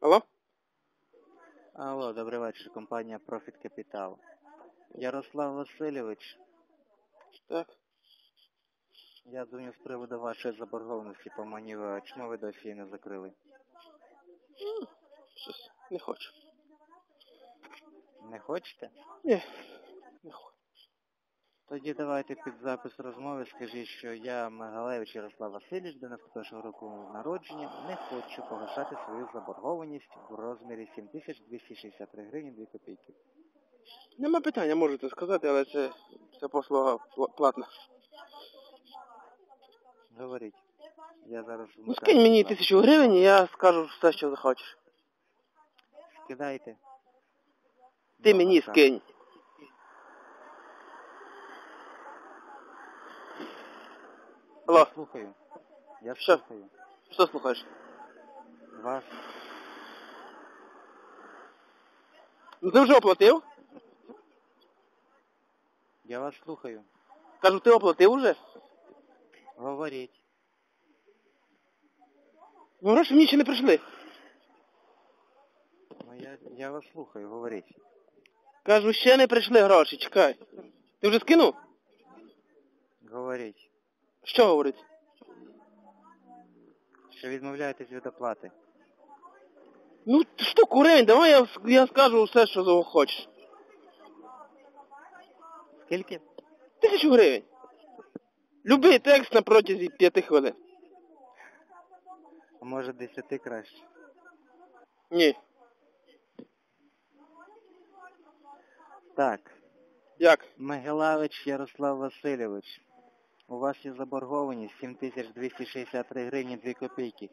Алло? Алло, добрий вечір, компанія Profit Capital. Ярослав Васильович, Так. я думаю з приводу вашої заборгованості по маніве, чому ви досі її не закрили? Ну, Щось не хочу. Не хочете? Ні. Тоді давайте під запис розмови скажіть, що я Мегалевич Ярослав Васильович, 91 року народження, не хочу погашати свою заборгованість в розмірі 7263 гривні 2 копійки. Нема питання, можете сказати, але це, це послуга платна. Говоріть. Я зараз Ну скинь мені тисячу гривень і я скажу все, що захочеш. Скидайте. Ти мені скинь. Алло, Я слухаю. Я Що? слухаю. що слухаєш? Вас Ну ти вже оплатив? Я вас слухаю. Кажу, ти оплатив уже? Говоріть. Ну гроші мені ще не прийшли. Ну я, я вас слухаю, говоріть. Кажу, ще не прийшли гроші, чекай. Ти вже скинув? Говоріть. Що говорить? Що відмовляєтесь від оплати. Ну, штуку гривень, давай я, я скажу все, що хочеш. Скільки? Тисячу гривень. Любий текст на протязі п'яти хвилин. А може десяти краще? Ні. Так. Як? Мегелавич Ярослав Васильович. У вас є заборгованість 7263 гривні 2 копійки.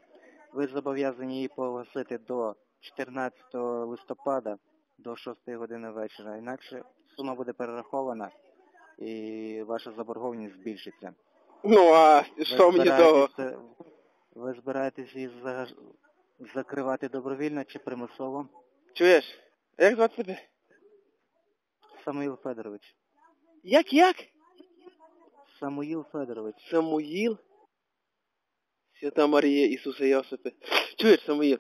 Ви зобов'язані її погасити до 14 листопада до 6 години вечора. Інакше сума буде перерахована і ваша заборгованість збільшиться. Ну, а що мені того? Ви збираєтесь її за- закривати добровільно чи примусово? Чуєш? Як звати тебе? Самуїл Федорович. Як, як? Самуїл Федорович. Самуїл? Свята Марія Ісуса Йосипе. Чуєш, Самуїл?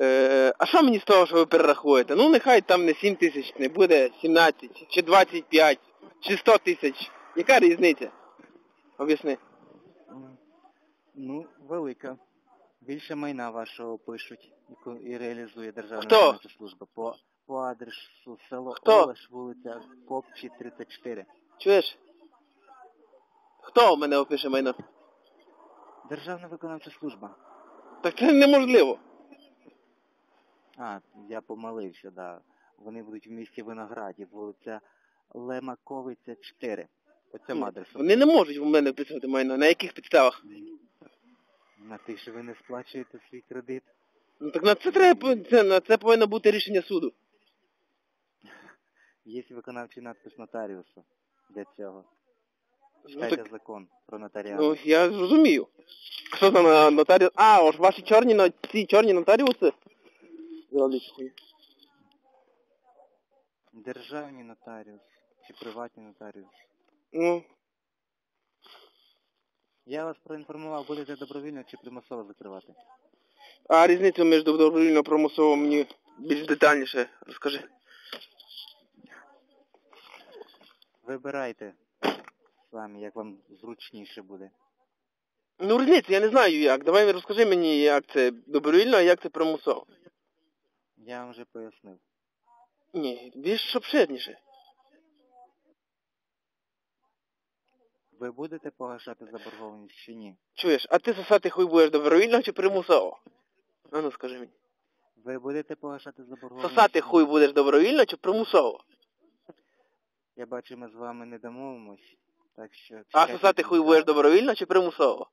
Е, а що мені з того, що ви перерахуєте? Ну, нехай там не 7 тисяч, не буде 17, чи 25, чи 100 тисяч. Яка різниця? Об'ясни. Ну, велика. Більше майна вашого пишуть і ко- і реалізує Державна Хто? виконавча служба. По, по адресу село Хто? Олеш, вулиця Копчі, 34. Чуєш? Хто в мене опише майно? Державна виконавча служба. Так це неможливо. А, я помилився, да. Вони будуть в місті Винограді, вулиця Лемаковиця, 4. По цьому адресу. Вони не можуть в мене вписувати майно. На яких підставах? На те, що ви не сплачуєте свій кредит. Ну так на це треба це, на це повинно бути рішення суду. Є виконавчий надпис нотаріусу для цього. Ну, Читайте так, закон про нотаріат. ну я зрозумію. Що за нотаріус? А, ось ваші чорні ці чорні нотаріуси? Державний нотаріус чи приватний нотаріус. Ну, Я вас проінформував, будете добровільно чи примусово закривати. а різницю між добровільно промусово мені більш детальніше розкажи. Вибирайте самі, як вам зручніше буде. Ну, різницю, я не знаю як. Давай розкажи мені, як це добровільно, а як це примусово. Я вам вже пояснив. Ні, більш обширніше. Ви будете погашати заборгованість чи ні? Чуєш, а ти сосати хуй будеш добровільно чи примусово? А ну скажи мені. Ви будете погашати заборгованість? Сосати хуй будеш добровільно чи примусово? Я бачу, ми з вами не домовимось. Так що... А чекайте сосати хуй кінця. будеш добровільно чи примусово?